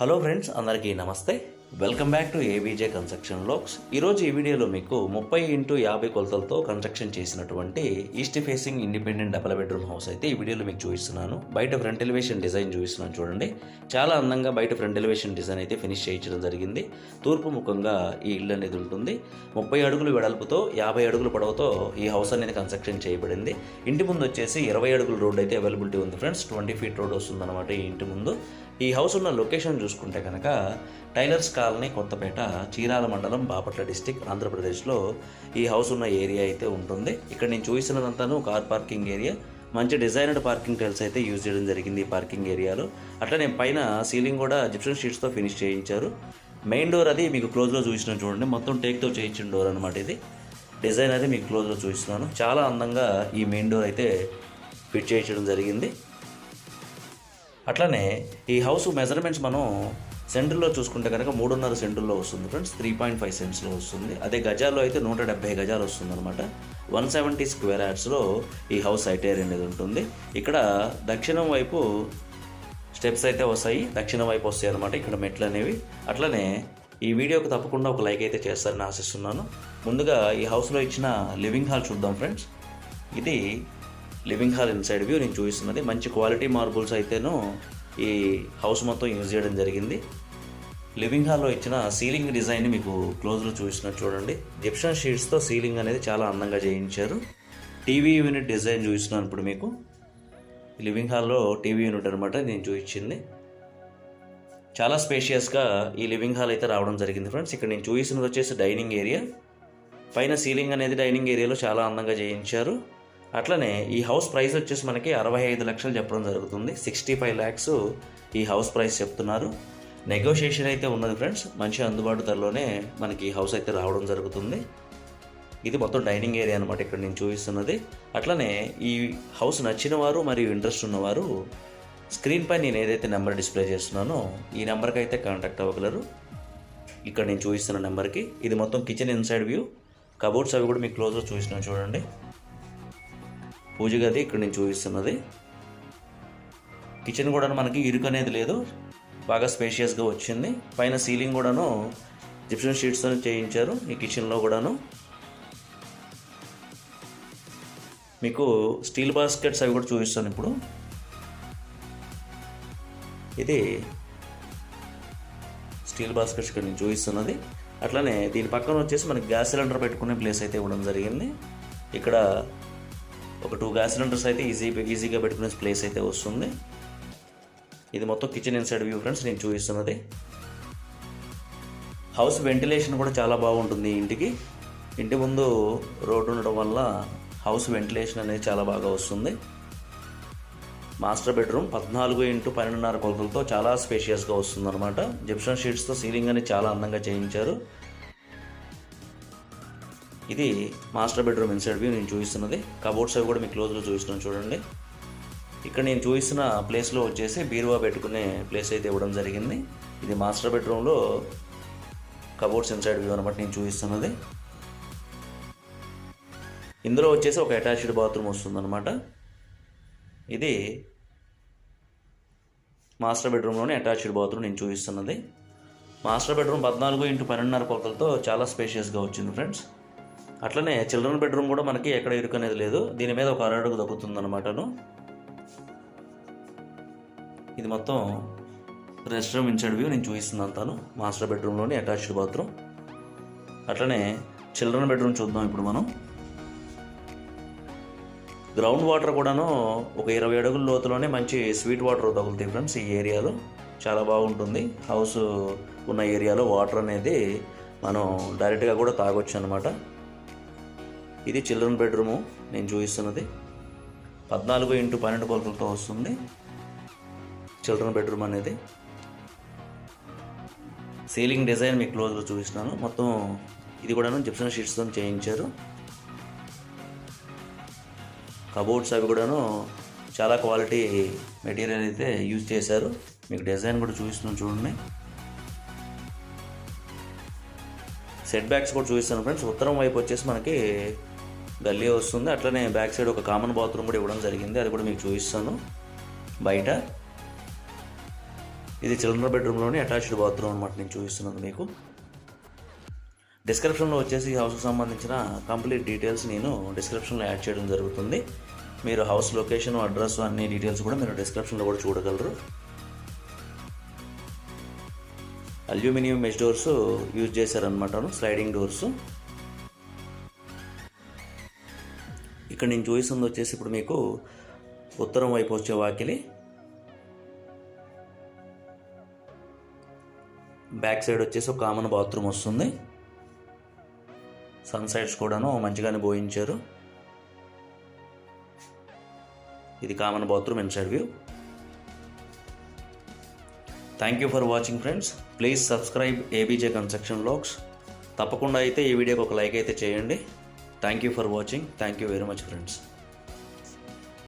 Hello friends అందరికీ నమస్తే. Welcome back to ABJ construction లోక్స్ ఈరోజు ఈ వీడియోలో మీకు ముప్పై ఇంటూ యాభై కొలతలతో కన్స్ట్రక్షన్ చేసినటువంటి east facing independent double bedroom house అయితే ఈ వీడియోలో మీకు చూపిస్తున్నాను. బయట ఫ్రంట్ ఎలివేషన్ డిజైన్ చూపిస్తున్నాను చూడండి. చాలా అందంగా బయట ఫ్రంట్ ఎలివేషన్ డిజైన్ అయితే ఫినిష్ చేయించడం జరిగింది. తూర్పు ముఖంగా ఈ ఇల్లు అనేది ఉంటుంది. ముప్పై అడుగులు వెడల్పుతో యాభై అడుగుల పొడవుతో ఈ హౌస్ అనేది కన్స్ట్రక్షన్ చేయబడింది. ఇంటి ముందు వచ్చేసి ఇరవై అడుగుల రోడ్ అయితే అవైలబిలిటీ ఉంది ఫ్రెండ్స్. ట్వంటీ ఫీట్ రోడ్ వస్తుందన్నమాట ఈ ఇంటి ముందు. ఈ హౌస్ ఉన్న లొకేషన్ చూసుకుంటే కనుక టైలర్స్ కాలనీ కొత్తపేట చీరాల మండలం బాపట్ల డిస్టిక్ ఆంధ్రప్రదేశ్లో ఈ హౌస్ ఉన్న ఏరియా అయితే ఉంటుంది. ఇక్కడ నేను చూసినదంతాను కార్ పార్కింగ్ ఏరియా మంచి డిజైనర్డ్ పార్కింగ్ టైల్స్ అయితే యూజ్ చేయడం జరిగింది ఈ పార్కింగ్ ఏరియాలో అట్లనే పైన సీలింగ్ కూడా జిప్షన్ షీట్స్తో ఫినిష్ చేయించారు. మెయిన్ డోర్ అది మీకు క్లోజ్లో చూసిన చూడండి. మొత్తం టేక్తో చేయించిన డోర్ అనమాట ఇది. డిజైన్ అది మీకు క్లోజ్లో చూపిస్తున్నాను. చాలా అందంగా ఈ మెయిన్ డోర్ అయితే ఫిట్ చేయించడం జరిగింది. అట్లనే ఈ హౌస్ మెజర్మెంట్స్ మనం సెంటర్లో చూసుకుంటే కనుక మూడున్నర సెంటుల్లో వస్తుంది ఫ్రెండ్స్ త్రీ పాయింట్ ఫైవ్ సెంట్స్లో వస్తుంది. అదే గజాల్లో అయితే నూట డెబ్బై గజాలు వస్తుంది అనమాట వన్ సెవెంటీ స్క్వేర్ యార్డ్స్లో ఈ హౌస్ ఐటేరియన్ అనేది ఉంటుంది. ఇక్కడ దక్షిణం వైపు స్టెప్స్ అయితే వస్తాయి దక్షిణం వైపు వస్తాయి అనమాట ఇక్కడ మెట్లు అనేవి. అట్లనే ఈ వీడియోకి తప్పకుండా ఒక లైక్ అయితే చేస్తారని ఆశిస్తున్నాను. ముందుగా ఈ హౌస్లో ఇచ్చిన లివింగ్ హాల్ చూద్దాం ఫ్రెండ్స్. ఇది లివింగ్ హాల్ ఇన్సైడ్ వ్యూ నేను చూపిస్తున్నది. మంచి క్వాలిటీ మార్బుల్స్ అయితేను ఈ హౌస్ మొత్తం యూజ్ చేయడం జరిగింది. లివింగ్ హాల్లో ఇచ్చిన సీలింగ్ డిజైన్ మీకు క్లోజ్లో చూసినట్టు చూడండి. జిప్షన్ షీట్స్తో సీలింగ్ అనేది చాలా అందంగా చేయించారు. టీవీ యూనిట్ డిజైన్ చూపిస్తున్నాను ఇప్పుడు మీకు. లివింగ్ హాల్లో టీవీ యూనిట్ అనమాట నేను చూపించింది. చాలా స్పేషియస్గా ఈ లివింగ్ హాల్ అయితే రావడం జరిగింది ఫ్రెండ్స్. ఇక్కడ నేను చూపిస్తున్నది వచ్చేసి డైనింగ్ ఏరియా. పైన సీలింగ్ అనేది డైనింగ్ ఏరియాలో చాలా అందంగా చేయించారు. అట్లనే ఈ హౌస్ ప్రైస్ వచ్చేసి మనకి అరవై ఐదు లక్షలు చెప్పడం జరుగుతుంది. సిక్స్టీ ఫైవ్ ల్యాక్స్ ఈ హౌస్ ప్రైస్ చెప్తున్నారు. నెగోషియేషన్ అయితే ఉన్నది ఫ్రెండ్స్. మంచి అందుబాటు ధరలోనే మనకి ఈ హౌస్ అయితే రావడం జరుగుతుంది. ఇది మొత్తం డైనింగ్ ఏరియా అనమాట ఇక్కడ నేను చూపిస్తున్నది. అట్లనే ఈ హౌస్ నచ్చిన వారు మరియు ఇంట్రెస్ట్ ఉన్నవారు స్క్రీన్ పై నేను ఏదైతే నెంబర్ డిస్ప్లే చేస్తున్నానో ఈ నెంబర్కి అయితే కాంటాక్ట్ అవ్వగలరు. ఇక్కడ నేను చూపిస్తున్న నెంబర్కి. ఇది మొత్తం కిచెన్ ఇన్సైడ్ వ్యూ. కబోర్డ్స్ అవి కూడా మీకు క్లోజ్లో చూసినా చూడండి. పూజ గది ఇక్కడ నేను చూపిస్తున్నది. కిచెన్ కూడా మనకి ఇరుకు అనేది లేదు. బాగా స్పేషియస్గా వచ్చింది. పైన సీలింగ్ కూడాను జిప్షన్ షీట్స్తో చేయించారు ఈ కిచెన్లో కూడాను. మీకు స్టీల్ బాస్కెట్స్ అవి కూడా చూపిస్తాను ఇప్పుడు. ఇది స్టీల్ బాస్కెట్స్ ఇక్కడ నేను చూపిస్తున్నది. అట్లనే దీని పక్కన వచ్చేసి మనకి గ్యాస్ సిలిండర్ పెట్టుకునే ప్లేస్ అయితే ఇవ్వడం జరిగింది. ఇక్కడ ఒక టూ గ్యాస్ సిలిండర్స్ అయితే ఈజీ ఈజీగా పెట్టుకునే ప్లేస్ అయితే వస్తుంది. ఇది మొత్తం కిచెన్ ఇన్సైడ్ వ్యూ ఫ్రెండ్స్ నేను చూపిస్తున్నది. హౌస్ వెంటిలేషన్ కూడా చాలా బాగుంటుంది ఇంటికి. ఇంటి ముందు రోడ్డు ఉండడం వల్ల హౌస్ వెంటిలేషన్ అనేది చాలా బాగా వస్తుంది. మాస్టర్ బెడ్రూమ్ పద్నాలుగు ఇంటూ పన్నెండున్నర కొలతలతో చాలా స్పేషియస్గా వస్తుంది అనమాట జిప్షన్ షీట్స్తో సీలింగ్ అనేది చాలా అందంగా చేయించారు. ఇది మాస్టర్ బెడ్రూమ్ ఇన్సైడ్ వ్యూ నేను చూపిస్తున్నది. కబోర్డ్స్ అవి కూడా మీకు క్లోజ్లో చూపిస్తున్నాను చూడండి. ఇక్కడ నేను చూపిస్తున్న ప్లేస్లో వచ్చేసి బీరువా పెట్టుకునే ప్లేస్ అయితే ఇవ్వడం జరిగింది. ఇది మాస్టర్ బెడ్రూమ్లో కబోర్డ్స్ ఇన్సైడ్ వ్యూ అనమాట నేను చూపిస్తున్నది. ఇందులో వచ్చేసి ఒక అటాచ్డ్ బాత్రూమ్ వస్తుందన్నమాట. ఇది మాస్టర్ బెడ్రూమ్లోనే అటాచ్డ్ బాత్రూమ్ నేను చూపిస్తున్నది. మాస్టర్ బెడ్రూమ్ పద్నాలుగు ఇంటూ పన్నెండున్నర కొలతలతో చాలా స్పేషియస్గా వచ్చింది ఫ్రెండ్స్. అట్లనే చిల్డ్రన్ బెడ్రూమ్ కూడా మనకి ఎక్కడ ఇరుకు అనేది లేదు. దీని మీద ఒక అరడుగు దక్కుతుంది అనమాటను ఇది మొత్తం రెస్ట్ రూమ్ ఇన్సైడ్ వ్యూ నేను చూపిస్తున్నాను తాను మాస్టర్ బెడ్రూమ్లోని అటాచ్డ్ బాత్రూమ్. అట్లనే చిల్డ్రన్ బెడ్రూమ్ చూద్దాం ఇప్పుడు మనం. గ్రౌండ్ వాటర్ కూడాను ఒక ఇరవై అడుగుల లోతులోనే మంచి స్వీట్ వాటర్ తగులుతాయి ఫ్రెండ్స్ ఈ ఏరియాలో. చాలా బాగుంటుంది. హౌస్ ఉన్న ఏరియాలో వాటర్ అనేది మనం డైరెక్ట్గా కూడా తాగొచ్చు అనమాట ఇది చిల్డ్రన్ బెడ్రూము. నేను చూపిస్తున్నది. పద్నాలుగు ఇంటూ పన్నెండు కొలతలతో వస్తుంది. చిల్డ్రన్ బెడ్రూమ్ అనేది. సీలింగ్ డిజైన్ మీకు క్లోజ్లో చూపిస్తున్నాను. మొత్తం ఇది కూడాను జిప్సన్ షీట్స్తో చేయించారు. కబోర్డ్స్ అవి కూడాను చాలా క్వాలిటీ మెటీరియల్ అయితే యూజ్ చేశారు. మీకు డిజైన్ కూడా చూపిస్తున్నాను చూడండి. సెట్ బ్యాక్స్ కూడా చూపిస్తాను ఫ్రెండ్స్. ఉత్తరం వైపు వచ్చేసి మనకి గల్లీ వస్తుంది. అట్లనే బ్యాక్ సైడ్ ఒక కామన్ బాత్రూమ్ కూడా ఇవ్వడం జరిగింది. అది కూడా మీకు చూపిస్తాను. బయట ఇది చిల్డ్రన్ బెడ్రూమ్లోని అటాచ్డ్ బాత్రూమ్ అనమాట నేను చూపిస్తున్నాను మీకు. డిస్క్రిప్షన్లో వచ్చేసి హౌస్కి సంబంధించిన కంప్లీట్ డీటెయిల్స్ నేను డిస్క్రిప్షన్లో యాడ్ చేయడం జరుగుతుంది. మీరు హౌస్ లొకేషన్ అడ్రస్ అన్ని డీటెయిల్స్ కూడా మీరు డిస్క్రిప్షన్లో కూడా చూడగలరు. అల్యూమినియం మెష్ డోర్స్ యూజ్ చేశారనమాట స్లైడింగ్ డోర్స్ ఇక్కడ నేను చూపిస్తుంది వచ్చేసి ఇప్పుడు మీకు ఉత్తరం వైపు వచ్చే వాకిలి. బ్యాక్ సైడ్ వచ్చేసి ఒక కామన్ బాత్రూమ్ వస్తుంది. సన్ సైడ్స్ కూడాను మంచిగానే బోయించారు. ఇది common bathroom inside view. Thank you for watching friends. Please subscribe ABJ construction blogs. తప్పకుండా అయితే ఈ వీడియోకి ఒక లైక్ అయితే చేయండి. Thank you for watching. Thank you very much friends.